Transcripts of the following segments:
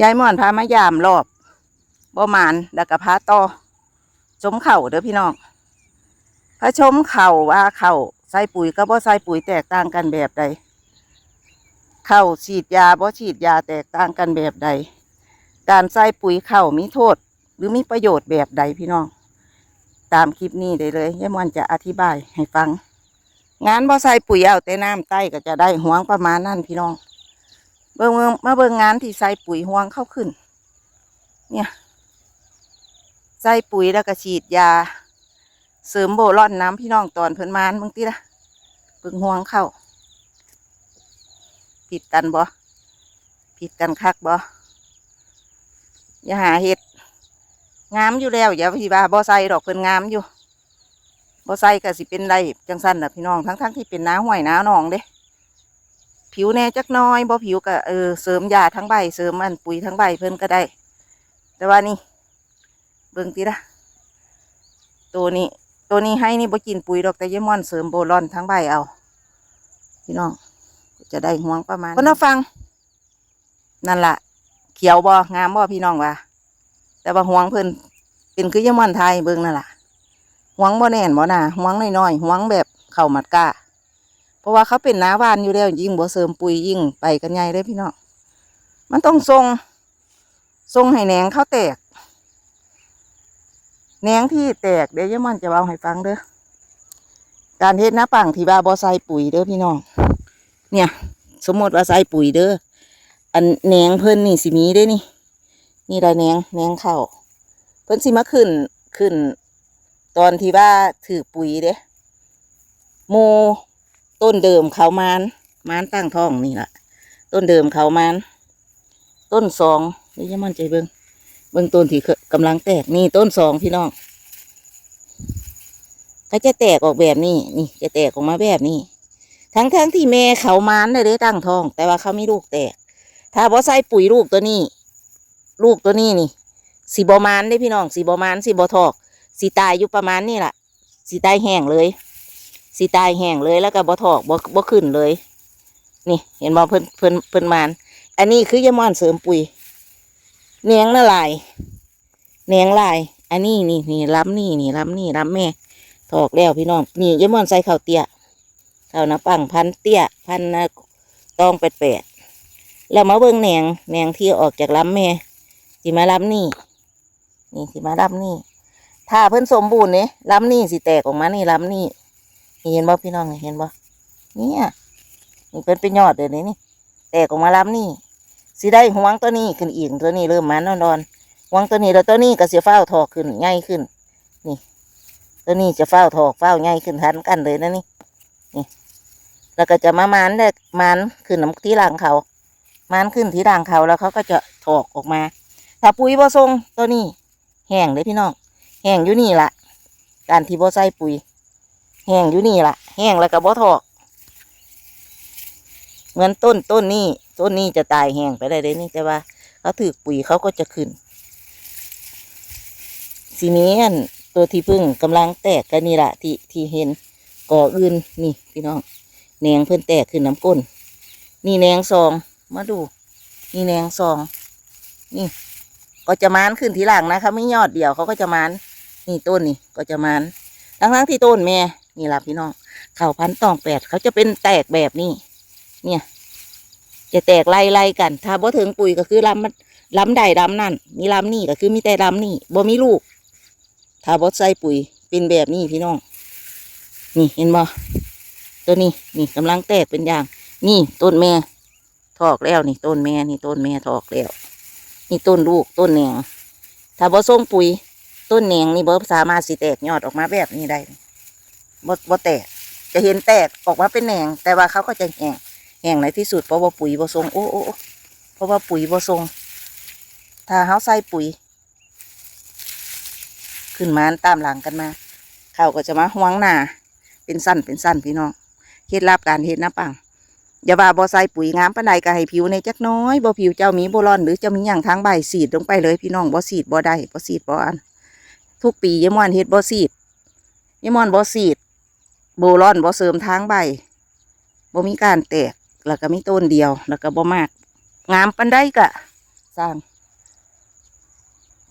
ยายม่อนพามายามรอบบ่มานแล้วก็พาต่อชมเข่าเด้อพี่น้องพระชมเข่าว่าเข่าใส่ปุ๋ยกับบ่ใส่ปุ๋ยแตกต่างกันแบบใดเข่าฉีดยาบ่ฉีดยาแตกต่างกันแบบใด การใส่ปุ๋ยเข่ามีโทษ หรือมีประโยชน์แบบใดพี่น้อง ตามคลิปนี้ได้เลยยายม่อนจะอธิบายให้ฟัง งานบ่ใส่ปุ๋ยเอาแต่น้ำใต้ก็จะได้หวงประมาณนั้นพี่น้อง เบิ่งเบิ่งมาเบิ่งงานที่ใส่ปุ๋ยห่วงเข้าขึ้น เนี่ยใส่ปุ๋ยแล้วก็ฉีดยา เสริมโบร่อนน้ำพี่น้องตอนเพิ่นมานบางทีละเบิ่งห่วงเข้า ผิดกันบ่ผิดกันคักบ่อย่าหาเห็ดงามอยู่แล้วอย่าพี่ว่าบ่ใส่ดอกเพิ่นงามอยู่บ่ใส่ก็สิเป็นไรจังสั้นน่ะพี่น้องทั้งทั้งที่เป็นน้าห้วยน้าหนองเด้ ผิวแน่จักหน้อยบ่ผิวก็เออเสริมยาทั้งใบเสริมอันปุ๋ยทั้งใบเพิ่นก็ได้ แต่ว่านี่เบิ่งติละตัวนี้ ตัวนี้ให้นี่บ่กินปุ๋ยดอกแต่ยายม่อนเสริมโบรอนทั้งใบเอา พี่น้องจะได้ห่วงประมาณคนเอาฟัง นั่นล่ะ เขียวบ่งามบ่พี่น้องว่าแต่ว่าห่วงเพิ่นเป็นคือยายม่อนไทยเบิ่งนั่นล่ะห่วงบ่แน่นบ่น่ะห่วงน้อยๆห่วงแบบเข้ามัดก้าเพ ราะว่าเขาเป็นน้าบ้านอยู่แล้วยิ่งบ่เสริมปุ๋ยยิ่งไปกันใหญ่เลยพี่น้องมันต้องทรงทรงให้แหนงเขาแตกแหนงที่แตกเดี๋ยวยามันจะเอาให้ฟังเด้อการเฮ็ดหน้าปังที่ว่าบ่ใส่ปุ๋ยเด้อพี่น้องเนี่ย สมมติว่าใส่ปุ๋ยเด้ออันแหนงเพิ่นนี่สิมีเด้นี่ นี่ละแหนงแหนงเข้าเพิ่นสิมาขึ้นขึ้น ตอนที่ว่าถือปุ๋ยเด้โม ต้นเดิมเขามานมานตั้งท้องนี่แหละต้นเดิมเขามานต้นสองเดี๋ยวจะมั่นใจเบิงเบิงต้นที่กำลังแตกนี่ต้นสองพี่น้องเขาจะแตกออกแบบนี้นี่จะแตกออกมาแบบนี้ ทั้งทั้งๆที่แม่เขามานได้ได้ตั้งท้อง แต่ว่าเขาไม่ลูกแตก ถ้าบ่ใส่ปุ๋ยลูกตัวนี้ ลูกตัวนี้นี่สีบอมานได้พี่น้องสีบอมานสีบอทอกสีตายอยู่ประมาณนี้แหละสีตายแห้งเลย สีตายแห้งเลยแล้วก็บ่ถอกบ่บ่ขึ้นเลย นี่ เห็นบ่เพิ่นเพิ่นเพิ่นมานอันนี้คือยามอนเสริมปุ๋ยเนียงละลายเนียงลาย อันนี้นี่นี่ล้ำนี่นี่ล้ำนี่ล้ำแม่ถอกแล้วพี่น้องนี่ยามอนใส่ข้าวเตี้ยข้าวน้ำปังพันเตี้ยพันนะตองแปดแปดแล้วมาเบิ่งแหนงแหนงที่ออกจากล้ำแม่สิมาล้ำนี่ นี่สิมาล้ำนี่ ถ้าเพิ่นสมบูรณ์เนี่ยล้ำนี่สิแตกออกมานี่ล้ำนี่ เห็นบ่พี่น้องเห็นบ่เนี่ยนี่เป็นเป็นยอดเดี๋ยวนี้นี่แตกออกมาล้ำนี่สิได้หวงตัวนี้ขึ้นอีกตัวนี้เริ่มมันนอนหวงตัวนี้แล้วตัวนี้ก็เสียเฝ้าวถอกขึ้นง่ายขึ้น นี่ ตัวนี้จะเฝ้าวถอกเฝ้าง่ายขึ้นทันกันเลยนะนี่นี่ แล้วก็จะมามันได้มันขึ้นน้ำที่หลังเขามันขึ้นที่หลังเขาแล้วเขาก็จะถอกออกมา ถ้าปุ๋ยบ่ทรงตัวนี้ แห้งเลยพี่น้องแห้งอยู่นี่ละการที่บ่ใส่ปุ๋ย แห้งอยู่นี่ล่ะ แห้งแล้วก็บ่ทอก เหมือนต้นต้นนี้ต้นนี้จะตายแห้งไปได้เลยนี่แต่ว่าเขาถือปุ๋ยเขาก็จะขึ้นสีนี้อันตัวที่พึ่งกำลังแตกกันนี่ละที่ที่เห็นก่ออื่นนี่ พี่น้องแหนงเพิ่นแตกขึ้นน้ำก้น นี่แหนงซองมาดู นี่แหนงซอง นี่ ก็จะมานขึ้นทีหลังนะคะไม่ยอดเดียวเขาก็จะมานนี่ต้นนี่ก็จะมานทั้งทั้งๆที่ต้นแม่ นี่ล่ะพี่น้องเข่าพันตองแปดเขาจะเป็นแตกแบบนี้ เนี่ย จะแตกไล่ไล่ๆกัน ถ้าบ่ถึงปุ๋ยก็คือลำมันลำใดลำนั่น มีลำนี่ก็คือมีแต่ลำนี่บ่มีลูก ถ้าบ่ใส่ปุ๋ยเป็นแบบนี้พี่น้อง นี่เห็นบ่ตัวนี้นี่กำลังแตกเป็นอย่าง นี่ต้นแม่ถอกแล้วนี่ต้นแม่นี่ต้นแม่ถอกแล้วนี่ต้นลูกต้นแหนงถ้าบ่ส่งปุ๋ย ต้นแหนงนี่บ่สามารถสิแตกยอดออกมาแบบนี้ได้ บ่บ่แตก จะเห็นแตกออกมาเป็นแหนงแต่ว่าเขาก็จะแห้งแห้งในที่สุดเพราะว่าปุ๋ยบ่ทรงโอ้โอ้เพราะว่าปุ๋ยบ่ทรง ถ้าเขาใส่ปุ๋ย ขึ้นมาตามหลังกันมาเขาก็จะมาหวงหนาเป็นสั้นเป็นสั้นพี่น้องเคล็ดลับการเฮ็ดน้ำปังอย่าว่าบ่ใส่ปุ๋ยงามปานใดก็ให้ผิวในจักน้อยบ่ผิวเจ้ามีโบรอนหรือเจ้ามีหยังทางใบสีดลงไปเลยพี่น้องบ่สีดบ่ได้บ่สีดบ่อัน ทุกปียมอนเฮ็ดบ่สีดยมอนบ่สีด โบรอนบ่เสริมทางใบบ่มีการแตกแล้วก็มีต้นเดียว แล้วก็บ่มากงามปานใดก็สร้าง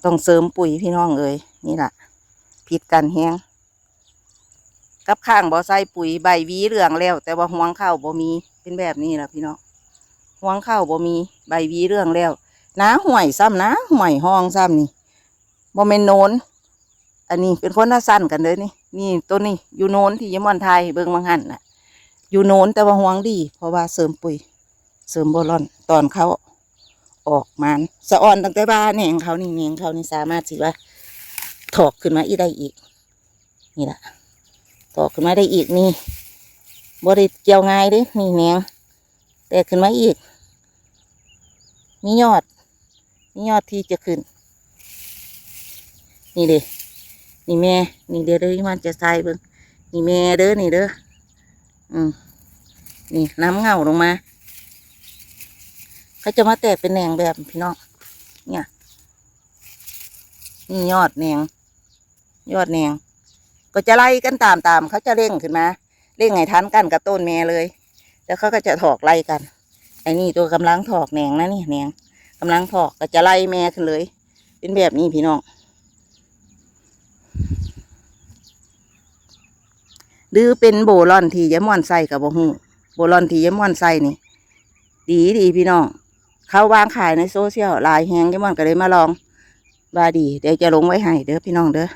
ต้องเสริมปุ๋ยพี่น้องเอ้ยนี่แหละผิดกันแฮงกับข้างบ่ใส่ปุ๋ยใบวีเหลืองแล้ว แต่ว่าห่วงข้าวบ่มีเป็นแบบนี้ล่ะพี่น้องห่วงข้าวบ่มีใบวีเหลืองแล้วน้าห่วยซ้ำนะห่วยห้องซ้ำนี่บ่แม่นโนน อันนี้เป็นคนละสั้นกันเลยนี่ นี่ตัวนี้อยู่โน้นที่ยมอนไทยเบิงบางหันน่ะ อยู่โน้นแต่ว่าห่วงดี เพราะว่าเสริมปุ๋ย เสริมโบรอนตอนเขาออกมันสะอ่อนตั้งแต่บ้านแหงเขานี่แหงเขานี่สามารถสิว่าถอกขึ้นมาอีกได้อีก นี่แหละถอกขึ้นมาได้อีกนี่บริเกี่ยวง่ายเด้นี่แหงแตกขึ้นมาอีก มียอด มียอดที่จะขึ้น นี่เด้ นี่แม่ นี่เด้อเด้อมันจะใส่เบิ่งนี่แม่เด้อนี่เด้ออืมนี่น้ำเงาลงมาเขาจะมาแตกเป็นแหนงแบบพี่น้องเนี่ย นี่ยอดแหนงยอดแหนงก็จะไล่กันตามตามเขาจะเร่งขึ้นมาเร่งให้ทันกันกับต้นแม่เลย แล้วเขาก็จะถอกไล่กันไอ้นี่ตัวกำลังถอกแหนงนะนี่แหนงกำลังถอกก็จะไล่แม่ขึ้นเลย เป็นแบบนี้พี่น้อง หรือเป็นโบลอนที่ยะม่อนใส่กับบ่ฮู้โบลอนที่ยะม่อนใส่นี่ ดีดีพี่น้องเขาวางขายในโซเชียลไลายแฮงยะม่อนก็เลยมาลองว่าดี เดี๋ยวจะลงไว้ให้เด้อพี่น้องเด้อ